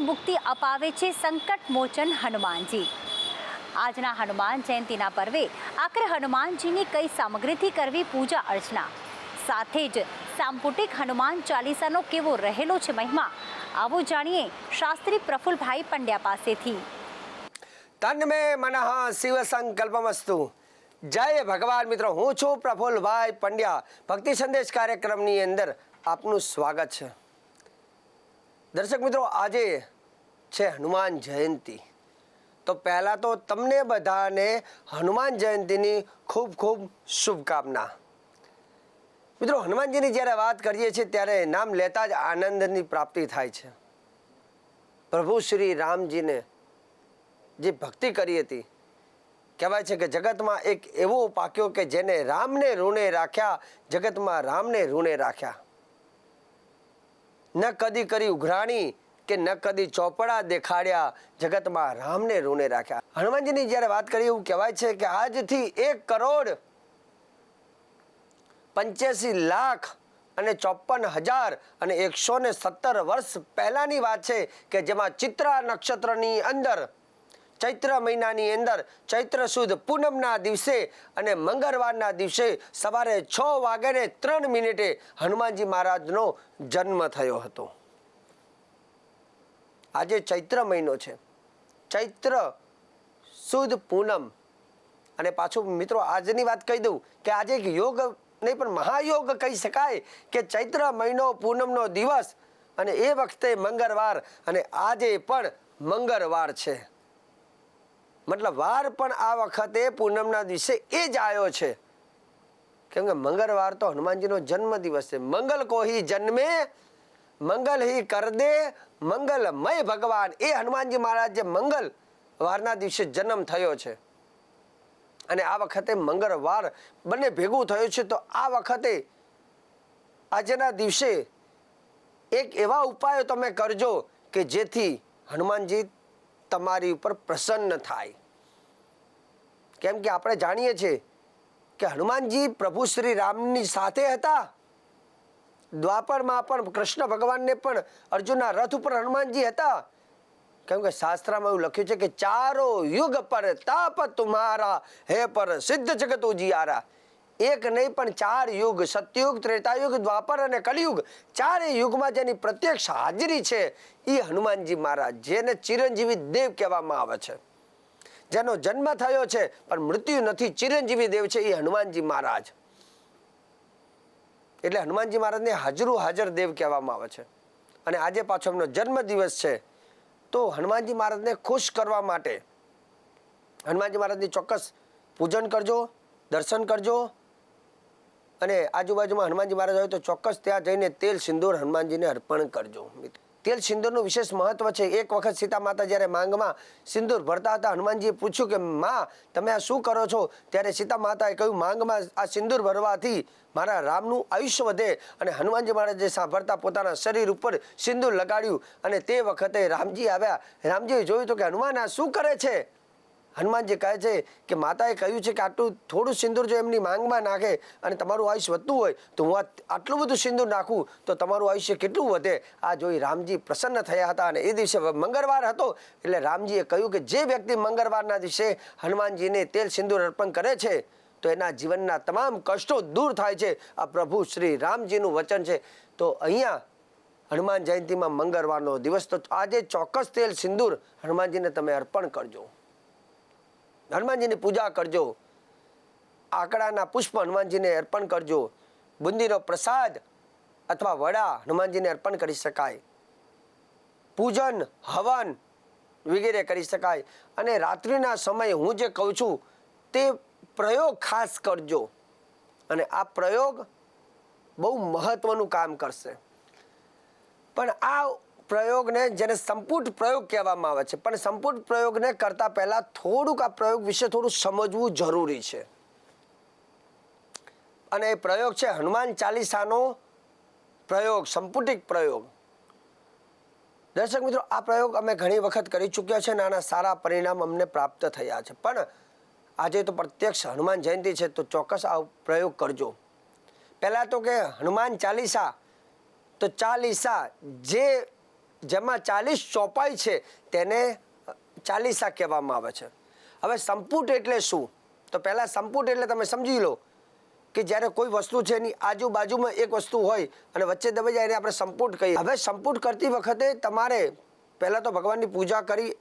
મુક્તિ અપાવે છે સંકટ મોચન હનુમાનજી. આજના હનુમાન જયંતીના પર્વે આખરે હનુમાનજીની કઈ સામગ્રીથી કરવી પૂજા અર્ચના? સાથે જ સાંપુટિક હનુમાન ચાલીસાનો કેવો રહેલો છે મહિમા? આવો જાણીએ શાસ્ત્રી પ્રફુલભાઈ પંડ્યા પાસેથી. તન્મે મનઃ શિવ સંકલ્પમસ્તુ. જય ભગવાન મિત્રો, હું છું પ્રફુલભાઈ પંડ્યા. ભક્તિ સંદેશ કાર્યક્રમની અંદર આપનું સ્વાગત છે. દર્શક મિત્રો, આજે છે હનુમાન જયંતી. તો પહેલાં તો તમને બધાને હનુમાન જયંતીની ખૂબ ખૂબ શુભકામના. મિત્રો, હનુમાનજીની જ્યારે વાત કરીએ છીએ ત્યારે નામ લેતા જ આનંદની પ્રાપ્તિ થાય છે. પ્રભુ શ્રી રામજીને જે ભક્તિ કરી હતી, કહેવાય છે કે જગતમાં એક એવો પાક્યો કે જેને રામને ઋણે રાખ્યા, જગતમાં રામને ઋણે રાખ્યા. ન કદી કરી ઉઘરાણી કે ન કદી ચોપડા દેખાડ્યા, જગતમાં રામને ઋણે રાખ્યા. હનુમાનજીની જ્યારે વાત કરી, એવું કહેવાય છે કે આજથી એક કરોડ પંચ્યાસી લાખ અને ચોપન હજાર અને એકસો ને સત્તર વર્ષ પહેલાંની વાત છે કે જેમાં ચિત્રા નક્ષત્રની અંદર, ચૈત્ર મહિનાની અંદર, ચૈત્ર સુદ પૂનમના દિવસે અને મંગળવારના દિવસે સવારે છ વાગ્યાને ત્રણ મિનિટે હનુમાનજી મહારાજનો જન્મ થયો હતો. આજે ચૈત્ર મહિનો છે. ચૈત્ર સુદ પૂનમ. અને પાછું મિત્રો આજની વાત કહી દઉં કે આજે એક યોગ નહીં, પણ મહાયોગ કહી શકાય કે ચૈત્ર મહિનો પૂનમનો દિવસ. અને એ વખતે મંગળવાર અને આજે પણ મંગળવાર છે. મતલબ વાર પણ આ વખતે પૂનમના દિવસે એ જ આવ્યો છે. કેમ કે મંગળવાર તો હનુમાનજીનો જન્મ દિવસ છે. મંગલ કોહી જન્મે મંગલ હિ કર દે, મંગલમય ભગવાન. એ હનુમાનજી મહારાજ જે મંગલ વારના દિવસે જન્મ થયો છે. અને આ વખતે મંગળવાર બંને ભેગું થયું છે, તો આ વખતે આજના દિવસે એક એવા ઉપાયો તમે કરજો કે જેથી હનુમાનજી તમારી ઉપર પ્રસન્ન થાય. કેમ કે આપણે જાણીએ છીએ કે હનુમાનજી પ્રભુ શ્રી રામની સાથે હતા દ્વાપરમાં પણ કૃષ્ણ ભગવાનને પણ અર્જુનના રથ ઉપર હનુમાનજી હતા. કેમ કે શાસ્ત્રમાં એવું લખ્યું છે કે ચારો યુગ પર તાપ તુમારા, હે પર સિદ્ધ જગત ઉજિયારા. એક નહીં પણ ચાર યુગ, સતયુગ, ત્રેતાયુગ, દ્વાપર અને કલયુગ ચારે યુગમાં જેની પ્રત્યક્ષ હાજરી છે એ હનુમાનજી મહારાજ, જેને ચિરંજીવી દેવ કહેવામાં આવે છે. જેનો જન્મ થયો છે, પણ મૃત્યુ નથી, ચિરંજીવી દેવ છે એ હનુમાનજી મહારાજ. એટલે હનુમાનજી મહારાજને હાજરું હાજર દેવ કહેવામાં આવે છે. અને આજે પાછો એમનો જન્મદિવસ છે. તો હનુમાનજી મહારાજને ખુશ કરવા માટે હનુમાનજી મહારાજની ચોક્કસ પૂજન કરજો, દર્શન કરજો. અને આજુબાજુમાં હનુમાનજી મહારાજ હોય તો ચોક્કસ ત્યાં જઈને તેલ સિંદૂર હનુમાનજીને અર્પણ કરજો તેલ સિંદૂરનું વિશેષ મહત્વ છે. એક વખત સીતા માતા જ્યારે માંગમાં સિંદૂર ભરતા હતા, હનુમાનજીએ પૂછ્યું કે, માં, તમે આ શું કરો છો? ત્યારે સીતા માતાએ કહ્યું, માંગમાં આ સિંદૂર ભરવાથી મારા રામનું આયુષ્ય વધે. અને હનુમાનજી મહારાજે સાંભળતા પોતાના શરીર ઉપર સિંદૂર લગાડ્યું અને તે વખતે રામજી આવ્યા. રામજીએ જોયું તો કે, હનુમાન, આ શું કરે છે? હનુમાનજી કહે છે કે માતાએ કહ્યું છે કે આટલું થોડું સિંદૂર જો એમની માંગમાં નાખે અને તમારું આયુષ્ય વધતું હોય, તો હું આટલું બધું સિંદૂર નાખું, તો તમારું આયુષ્ય કેટલું વધે? આ જોઈ રામજી પ્રસન્ન થયા હતા અને એ દિવસે મંગળવાર હતો. એટલે રામજીએ કહ્યું કે જે વ્યક્તિ મંગળવારના દિવસે હનુમાનજીને તેલ સિંદૂર અર્પણ કરે છે, તો એના જીવનના તમામ કષ્ટો દૂર થાય છે. આ પ્રભુ શ્રી રામજીનું વચન છે. તો અહીંયા હનુમાન જયંતીમાં મંગળવારનો દિવસ, તો આજે ચોક્કસ તેલ સિંદૂર હનુમાનજીને તમે અર્પણ કરજો. હનુમાનજીની પૂજા કરજો. આકડાના પુષ્પ હનુમાનજીને અર્પણ કરજો. બુંદીનો પ્રસાદ અથવા વડા હનુમાનજીને અર્પણ કરી શકાય. પૂજન, હવન વગેરે કરી શકાય. અને રાત્રિના સમયે હું જે કહું છું તે પ્રયોગ ખાસ કરજો. અને આ પ્રયોગ બહુ મહત્વનું કામ કરશે. પણ આ પ્રયોગને જેને સંપૂર્ણ પ્રયોગ કહેવામાં આવે છે. પણ સંપૂર્ણ પ્રયોગને કરતાં પહેલાં થોડુંક આ પ્રયોગ વિશે થોડું સમજવું જરૂરી છે. અને એ પ્રયોગ છે હનુમાન ચાલીસાનો પ્રયોગ, સંપુટિક પ્રયોગ. દર્શક મિત્રો, આ પ્રયોગ અમે ઘણી વખત કરી ચૂક્યા છે અને આના સારા પરિણામ અમને પ્રાપ્ત થયા છે. પણ આજે તો પ્રત્યક્ષ હનુમાન જયંતિ છે, તો ચોક્કસ આ પ્રયોગ કરજો. પહેલાં તો કે હનુમાન ચાલીસા, તો ચાલીસા જે જેમાં ચાલીસ ચોપાઈ છે, તેને ચાલીસા કહેવામાં આવે છે. હવે સંપુટ એટલે શું? તો પહેલાં સંપુટ એટલે તમે સમજી લો કે જ્યારે કોઈ વસ્તુ છે એની આજુબાજુમાં એક વસ્તુ હોય અને વચ્ચે દબાઈ જાય એને આપણે સંપુટ કહીએ. હવે સંપુટ કરતી વખતે તમારે પહેલાં તો ભગવાનની પૂજા કરી,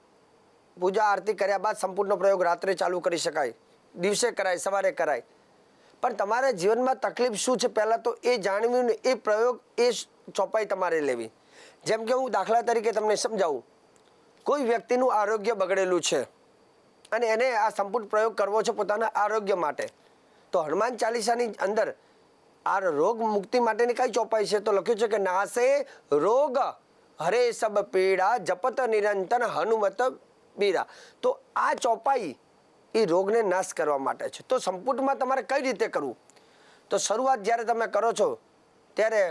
પૂજા આરતી કર્યા બાદ સંપુટનો પ્રયોગ રાત્રે ચાલુ કરી શકાય. દિવસે કરાય, સવારે કરાય. પણ તમારા જીવનમાં તકલીફ શું છે? પહેલાં તો એ જાણવું એ પ્રયોગ, એ ચોપાઈ તમારે લેવી. જેમ કે હું દાખલા તરીકે તમને સમજાવું, કોઈ વ્યક્તિનું આરોગ્ય બગડેલું છે અને એને આ સંપૂર્ણ પ્રયોગ કરવો છે પોતાના આરોગ્ય માટે, તો હનુમાન ચાલીસાની અંદર આ રોગ મુક્તિ માટેની કઈ ચોપાઈ છે? તો લખ્યું છે કે નાસે રોગ હરે સબ પીડા જપત નિરંતર હનુમત બીરા. તો આ ચોપાઈ એ રોગને નાશ કરવા માટે છે. તો સંપુટમાં તમારે કઈ રીતે કરવું? તો શરૂઆત જ્યારે તમે કરો છો, ત્યારે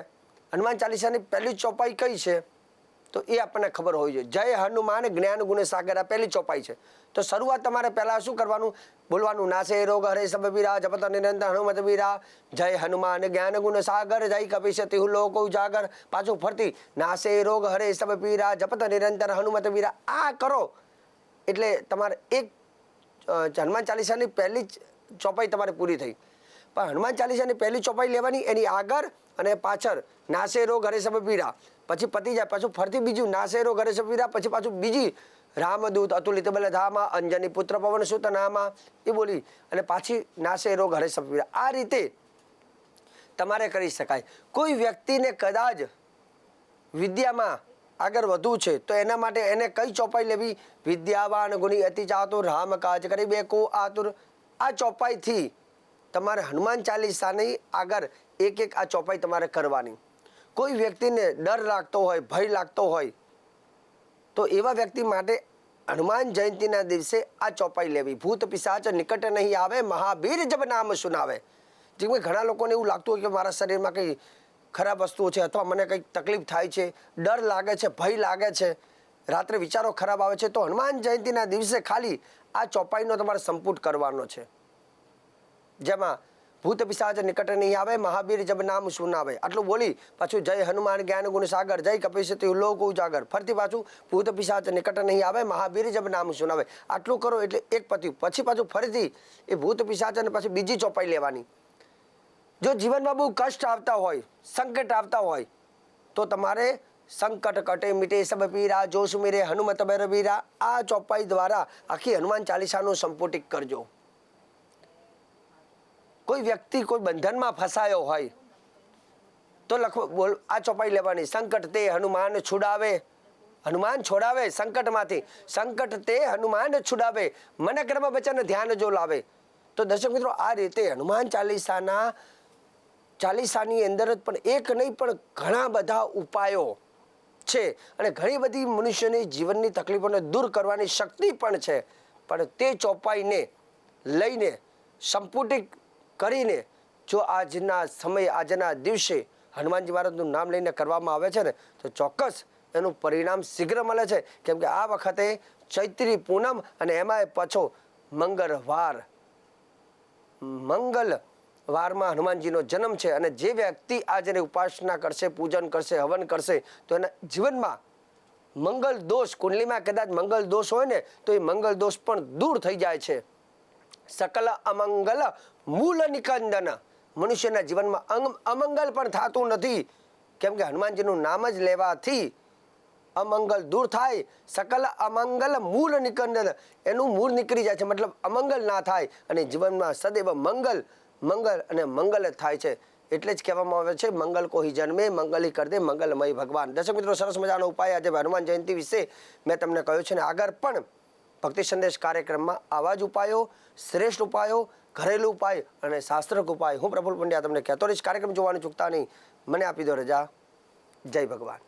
હનુમાન ચાલીસાની પહેલી ચોપાઈ કઈ છે? તો એ આપણને ખબર હોવી જોઈએ. જય હનુમાન જ્ઞાન ગુણ સાગર આ પહેલી ચોપાઈ છે. તો શરૂઆત તમારે પહેલાં શું કરવાનું? બોલવાનું, નાસે રોગ હરે સબ બીરા જપત નિરંતર હનુમત બીરા જય હનુમાન જ્ઞાન ગુણ સાગર, જય કપિશ તિહુ લોકો ઉજાગર. પાછું ફરતી, નાસે રોગ હરે સબ પીરા, જપત નિરંતર હનુમત બીરા આ કરો. એટલે તમારે એક હનુમાન ચાલીસાની પહેલી ચોપાઈ તમારે પૂરી થઈ. પણ હનુમાન ચાલીસાની પહેલી ચોપાઈ લેવાની એની આગળ અને પાછળ નાસે રોગ હરે સબ પીડા પછી પતી જાય, પાછું ફરતી બીજું નાસે ઘરે સબ પીડા પછી પાછું બીજી રામદૂત અતુલિત બલ ધામા, અંજની પુત્ર પવન સુત નામા, એ બોલી અને પાછી નાસેરો ઘરે સબ પીડા આ રીતે તમારે કરી શકાય. કોઈ વ્યક્તિને કદાચ વિદ્યામાં આગળ વધવું છે, તો એના માટે એને કઈ ચોપાઈ લેવી? વિદ્યાવાન ગુણી અતિ ચાતુર રામ કાજ કરી બેકો આતુર. આ ચોપાઈથી તમારે હનુમાન ચાલીસાની આગળ એક એક આ ચોપાઈ તમારે કરવાની. કોઈ વ્યક્તિને ડર લાગતો હોય, ભય લાગતો હોય, તો એવા વ્યક્તિ માટે હનુમાન જયંતિના દિવસે આ ચોપાઈ લેવી. ભૂત પિશાચ નિકટ નહીં આવે, મહાવીર જબ નામ સુનાવે. જેમ ઘણા લોકોને એવું લાગતું હોય કે મારા શરીરમાં કંઈ ખરાબ વસ્તુઓ છે અથવા મને કંઈક તકલીફ થાય છે, ડર લાગે છે, ભય લાગે છે, રાત્રે વિચારો ખરાબ આવે છે, તો હનુમાન જયંતિના દિવસે ખાલી આ ચોપાઈનો તમારે સંપુટ કરવાનો છે. જેમાં ભૂત પિશાચ નિકટ નહીં આવે મહાવીર જબ નામ સુનાવે. આટલું બોલી પાછું જય હનુમાન જ્ઞાન ગુણ સાગર, જય કપિશતી લોક ઉજાગર. ફરતી પાછું ભૂત પિશાચ નિકટ નહીં આવે મહાવીર જબ નામ સુનાવે. આટલું કરો એટલે એક પત્યું. પછી પાછું ફરીથી એ ભૂત પિશાચ અને પછી બીજી ચોપાઈ લેવાની. જો જીવનમાં બહુ કષ્ટ આવતા હોય, સંકટ આવતા હોય, તો તમારે સંકટ કટે મીટે સબ પીરા, જોશ સુમીરે હનુમત બરબીરા આ ચોપાઈ દ્વારા આખી હનુમાન ચાલીસાનું સંપુટિક કરજો. કોઈ વ્યક્તિ કોઈ બંધનમાં ફસાયો હોય, તો લખો, બોલ, આ ચોપાઈ લેવાની. સંકટ તે હનુમાન છુડાવે. હનુમાન છોડાવે સંકટમાંથી. સંકટ તે હનુમાન છુડાવે. મને ક્રમ વચન ધ્યાન જો લાવે. તો દર્શક મિત્રો, આ રીતે હનુમાન ચાલીસાના, ચાલીસાની અંદર જ પણ એક નહીં, પણ ઘણા બધા ઉપાયો છે. અને ઘણી બધી મનુષ્યની જીવનની તકલીફોને દૂર કરવાની શક્તિ પણ છે. પણ તે ચોપાઈને લઈને સંપુટિક કરીને જો આજના સમય, આજના દિવસે હનુમાનજી મહારાજનું નામ લઈને કરવામાં આવે છે ને, તો ચોક્કસ એનું પરિણામ શીઘ્ર મળે છે. કેમ કે આ વખતે ચૈત્રી પૂનમ અને એમાંય પાછો મંગળવાર. મંગલ વારમાં હનુમાનજીનો જન્મ છે અને જે વ્યક્તિ આજની ઉપાસના કરશે, પૂજન કરશે, હવન કરશે, તો એના જીવનમાં મંગલ દોષ, કુંડલીમાં કદાચ મંગલ દોષ હોય ને, તો એ મંગલ દોષ પણ દૂર થઈ જાય છે. સકલ અમંગલ મૂલ નિકંદન. મનુષ્યના જીવનમાં અંગ અમંગલ પણ થતું નથી. કેમ કે હનુમાનજીનું નામ જ લેવાથી અમંગલ દૂર થાય. સકલ અમંગલ મૂળ નિકંદન. એનું મૂળ નીકળી જાય છે, મતલબ અમંગલ ના થાય. અને જીવનમાં સદૈવ મંગલ મંગલ અને મંગલ જ થાય છે. એટલે જ કહેવામાં આવે છે, મંગલ કોઈ જન્મે, મંગલી કર દે મંગલમય ભગવાન. દર્શક મિત્રો, સરસ મજાનો ઉપાય આજે હનુમાન જયંતિ વિશે મેં તમને કહ્યું છે ને, આગળ પણ ભક્તિ સંદેશ કાર્યક્રમમાં આવા જ ઉપાયો, શ્રેષ્ઠ ઉપાયો, ઘરેલું ઉપાય અને શાસ્ત્રક ઉપાય. હું પ્રફુલ પંડ્યા તમને કહેતો રહીશ, કાર્યક્રમ જોવાનું ચૂકતા નહીં. મને આપી દો રજા. જય ભગવાન.